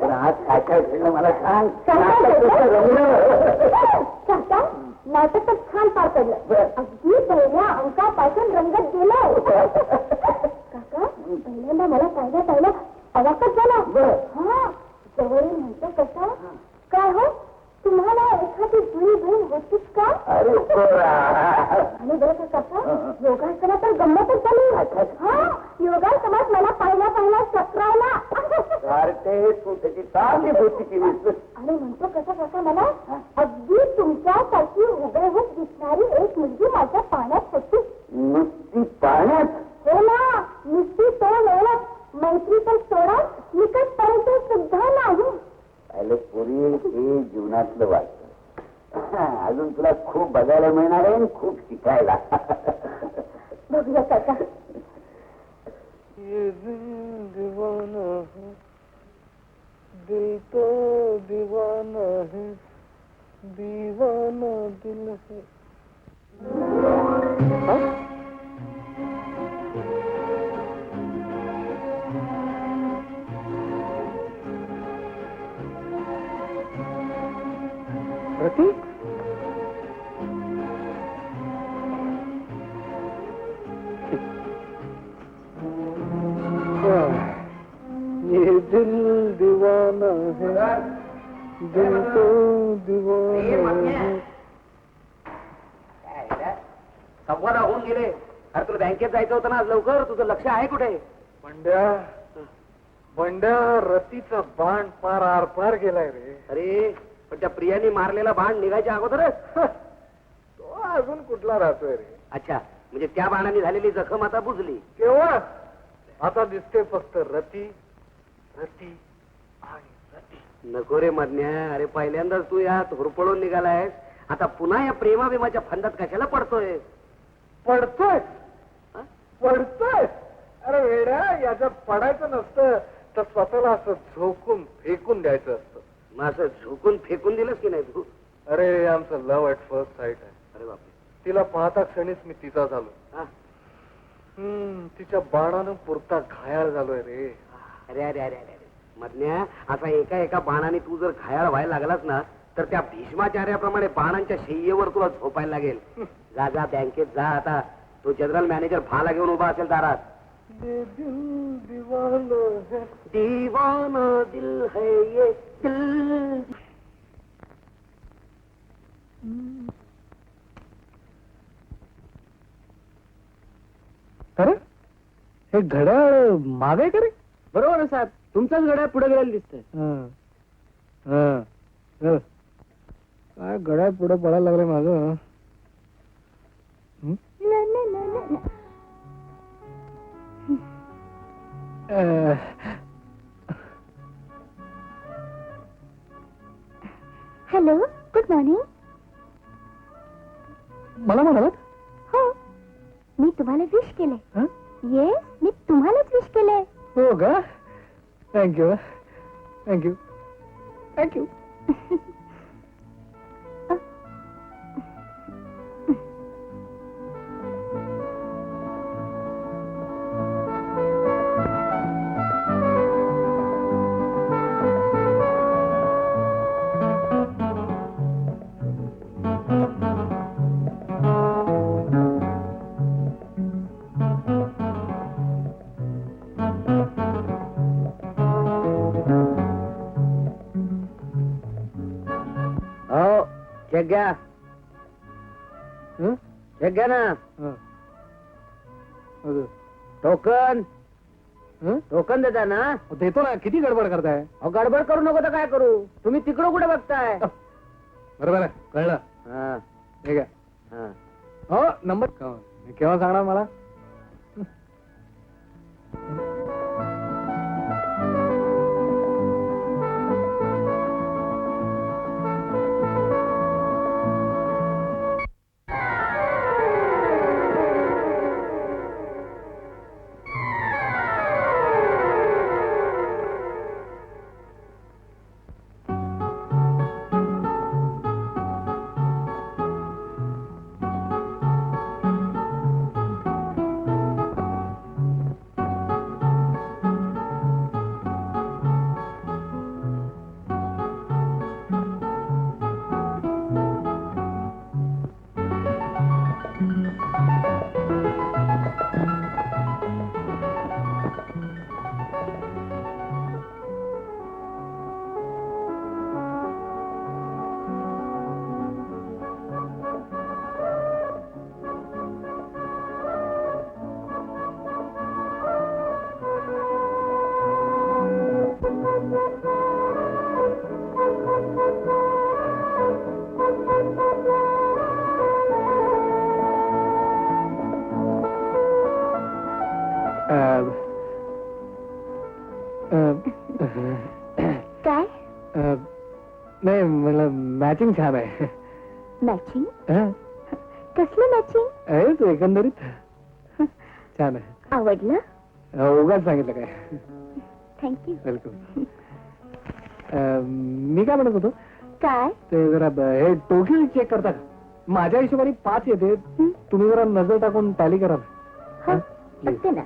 पण आज काय काय घडलं मला सांग. काय काय नाटक घडलं? कसं रंगलं? काका नाटकच छान पार पडलं. अगदी पहिल्या अंकापासून रंगत गेलं. काका पहिल्यांदा मला पाहिलं पाहिलं अवाकच झाला. बरं. हा जवळ म्हणतो कसा? काय हो? तुम्हाला एखादी जुळी बहीण होतीच का? अरे पोरा. आणि बरं का काका योगासना तर गंमतच झाली. हा. योगासनात मला पाहिला पाहिला चक्रावला कार्टे चांगली होती आणि म्हणतो कसं काका मला? अगदी तुमच्यासारखी हुबेहूब दिसणारी एक मुलगी माझ्या पाण्यात होती नुसती पाण्यात? हो ना नुसती तोंड ओळख. मैत्री तर सोडा निकटपर्यंत सुद्धा नाही. पाहिलं पोरी हे जीवनातलं वाटत अजून तुला खूप बघायला मिळणार आहे आणि खूप शिकायला बघूया काका ये दिल दीवाना है दिल तो दीवाना है दीवाना दिल है। प्रतीक? ये दिल दीवाना है। दिल तो दिल है संवाद होऊन गेले अरे तुला बँकेत जायचं होतं ना आज लवकर. तुझं लक्ष आहे कुठे? बंड्या बंड्या रतीचा बाण पार आर पार गेलाय रे. अरे पण त्या प्रियाने मारलेला बाण निघायच्या अगोदरच. तो अजून कुठला राहतोय रे? अच्छा म्हणजे त्या बाणाने झालेली जखम आता बुजली. केव्हा? आता दिसते फक्त रती रती आणि रती. नको रे मधन्या अरे पहिल्यांदाच तू यात हुरपळून निघालायस. आता पुन्हा या प्रेमाभिमाच्या फंदात कशाला पडतोय? पडतोय? पडतोय. अरे वेड्या याच्यात पडायचं नसतं. तर स्वतःला असं झोकून फेकून द्यायचं असतं. मग असं झोकून फेकून दिलंस की नाही तू अरे आमचं लव ॲट फर्स्ट साईट आहे. अरे बापरे. तिला पाहता क्षणीच मी तिचा झालो. हा? हम्म, तिच्या बाणानं पुरता घायाळ झालोय रे. अरे अरे अरे अरे अरे. मधन्या असा एका एका बाणाने तू जर घायाळ व्हायला लागलास ना तर त्या भीष्माचार्याप्रमाणे बाणांच्या शय्येवर तुला झोपायला लागेल. जा जा बँकेत जा आता. तो जनरल मॅनेजर भाला घेऊन उभा असेल दारात दीवाना है दीवाना दिल है ये दिल अरे हे घड्याळ मागे का रे बरोबर आहे साहेब तुमचाच गड्या पुढे गेलेला दिसतंय हं. हं. हं. काय घड्याळ पुढे पडायला लागलं माझं हं? Hello good morning. मला म्हणालात हो मी तुम्हाला विश केले हं? ये मी तुम्हालाच विश केलंय. हो का? थँक्यू थँक्यू थँक्यू हं? घ्या ना? हं. टोकन. हं? टोकन देता ना? देतो ना. किती गडबड करताय? अहो गडबड करू नको तर काय करू? तुम्ही तिकडं कुठे बघताय? बरोबर आहे. कळलं. हा, हा. हो नंबर केव्हा सांगणार मला? मॅचिंग छान आहे. मॅचिंग हं? कसलं मॅचिंग आहे तो एकंदरीत छान आहे. आवडलं? अं, उगाच सांगितलं काय. थँक्यू वेलकम मी काय म्हणत होतो? काय? ते जरा ब- हे टोकी चेक करता का? माझ्या हिशोबाने पाच येते. हं? तुम्ही जरा नजर टाकून टॅली करा. ना. हो? हं? Please. बघते ना.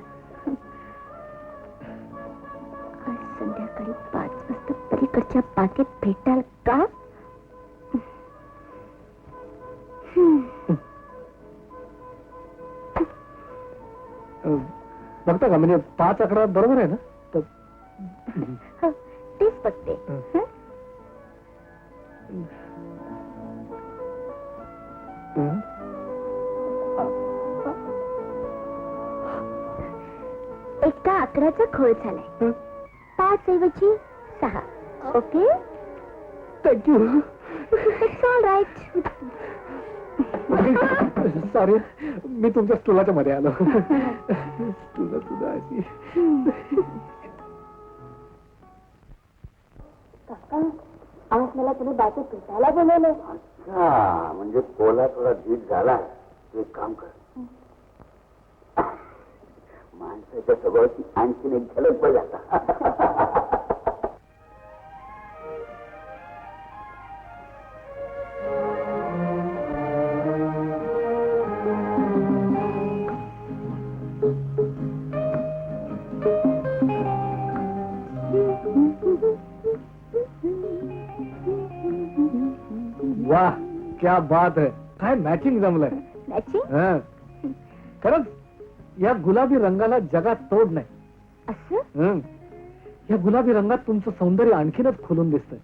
आज संध्याकाळी पाच वाजता पलीकडच्या बागेत भेटाल का? बघता का? म्हणजे पाच आकडा बरोबर आहे ना? तर हो, तेच बघते. हं. हं? हं? एका अकराचा खोळ झालाय. हं? पाच ऐवजी सहा. Okay? Thank you it's all right sorry मी तुमच्या स्टुलाच्या मध्ये आलो. अशी काका आज मला तुम्ही बाकी भेटायला बोलवलं. हा म्हणजे झाला. तू एक काम कर. माणसाच्या स्वभावाची आणखीन एक झलक बघ आता. क्या बात है? काय मॅचिंग जमलंय? मॅचिंग हं. खरंच या गुलाबी रंगाला जगात तोड नाही. असं? हं. या गुलाबी रंगात तुमचं सौंदर्य आणखीनच खोलून दिसतंय.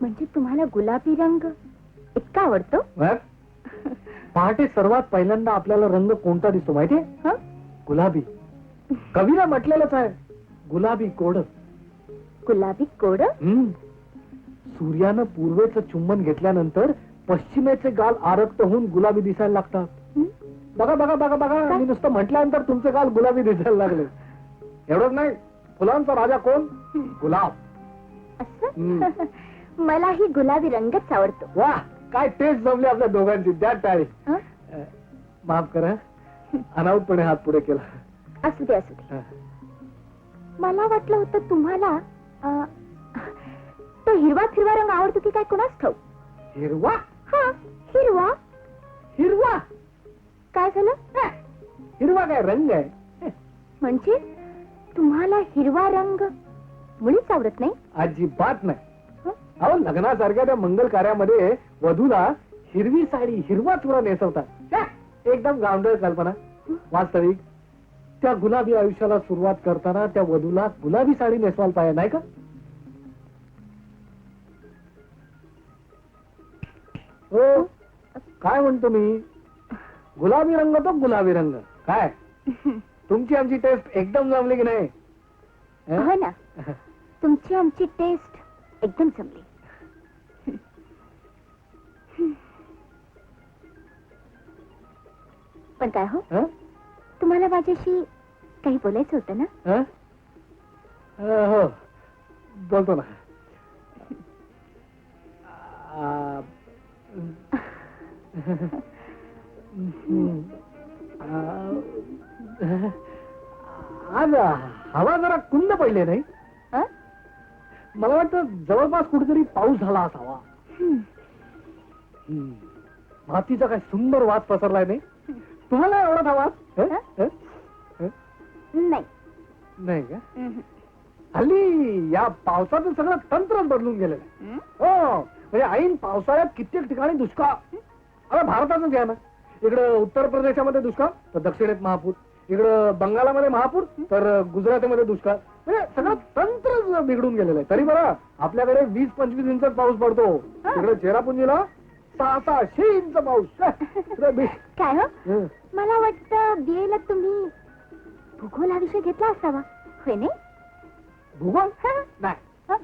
म्हणजे तुम्हाला गुलाबी रंग इतका आवडतो? बघ, पहाटे सर्वात पहिल्यांदा आपल्याला रंग कोणता दिसतो माहितीये? हं? गुलाबी. कवीला म्हटलेलंच आहे गुलाबी कोड. गुलाबी कोड? सूर्यानं पूर्वेचं चुंबन घेतल्यानंतर पश्चिमेचे गाल आरक्त होऊन गुलाबी दिसायला लागतात. हं? बघा बघा बघा बघा. मी नुसतं म्हटल्यानंतर तुमचे गाल गुलाबी दिसायला लागले. एवढंच नाही. फुलांचा राजा कोण? गुलाब. असं? मलाही गुलाबी रंगच आवडतो. वा काय टेस्ट जमली आपल्या दोघांची. द्या टाळी हं? माफ करा. अनाऊतपणे हात पुढे केला. असू दे असू दे. मला वाटलं होतं तुम्हाला तो हिरवा फिरवा रंग आवडतो की काय कुणाच ठाऊ हिरवा? हा हिरवा. हिरवा? काय झालं? हिरवा काय रंग आहे? म्हणजे तुम्हाला हिरवा रंग मुळीच आवडत नाही? अजिबात नाही. हं? अहो लग्नासारख्या त्या मंगल कार्यामध्ये वधूला हिरवी साडी हिरवा चुरा नेसवतात. एकदम गावंडळ कल्पना. वास्तविक त्या गुलाबी आयुष्याला सुरुवात करताना त्या वधूला गुलाबी साडी नेसवायला पाहिजे नाही का? हो. काय म्हणतो मी? गुलाबी रंग तो गुलाबी रंग. काय? तुमची आमची टेस्ट एकदम जमली की नाही? हं? ना. तुमची आमची टेस्ट एकदम जमली. पण काय हो? हं? तुम्हाला माझ्याशी काही बोलायचं होतं ना? हं? अं, हो. बोलतो ना. आज हवा जरा कुंद पडली नाही? मला वाटतं जवळपास कुठेतरी पाऊस झाला असावा. मातीचा काय सुंदर वास पसरलाय नाही. तुम्हाला एवढा हा वास? नाही. नाही का. हल्ली या पावसाचं सगळं तंत्रच बदलून गेलेलं आहे? हो. म्हणजे ऐन पावसाळ्यात कित्येक ठिकाणी दुष्काळ. आता भारतातच घ्या ना. इकडं उत्तर प्रदेशामध्ये दुष्काळ तर दक्षिणेत महापूर. इकडं बंगालामध्ये महापूर तर गुजरातमध्ये दुष्काळ. म्हणजे सगळं तंत्रच बिघडून गेलेलं आहे. तरी बरं आपल्याकडे वीस पंचवीस इंच पाऊस पडतो. तिकडे चेरापुंजीला सहा सहाशे इंच पाऊस. इकडे काय हो. मला वाटतं बीएला तुम्ही भूगोल हा विषय घेतला असावा. होय नाही? भूगोल? हं? नाही. हं?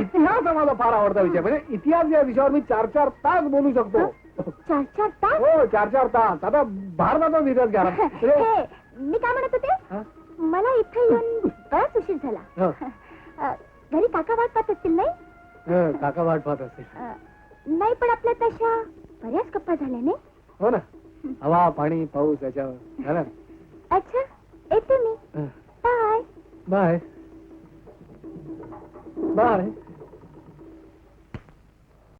इतिहास आम्हाला फार आवडता विषय. म्हणजे इतिहास या विषयावर मी चार चार तास बोलू शकतो. चार चार तास? हो चार चार तास. आता भारताचा इतिहास घ्या म्हणजे मी काय म्हणत होते? मला इथे येऊन बराच उशीर झाला. घरी काका वाट पाहत असतील नाही? काका वाट पाहत असतील. नाही पण आपल्या तशा बऱ्याच गप्पा झाल्या नाही? हो ना. हवा पाणी पाऊस याच्यावर. अच्छा येते मी. Bye bye about it.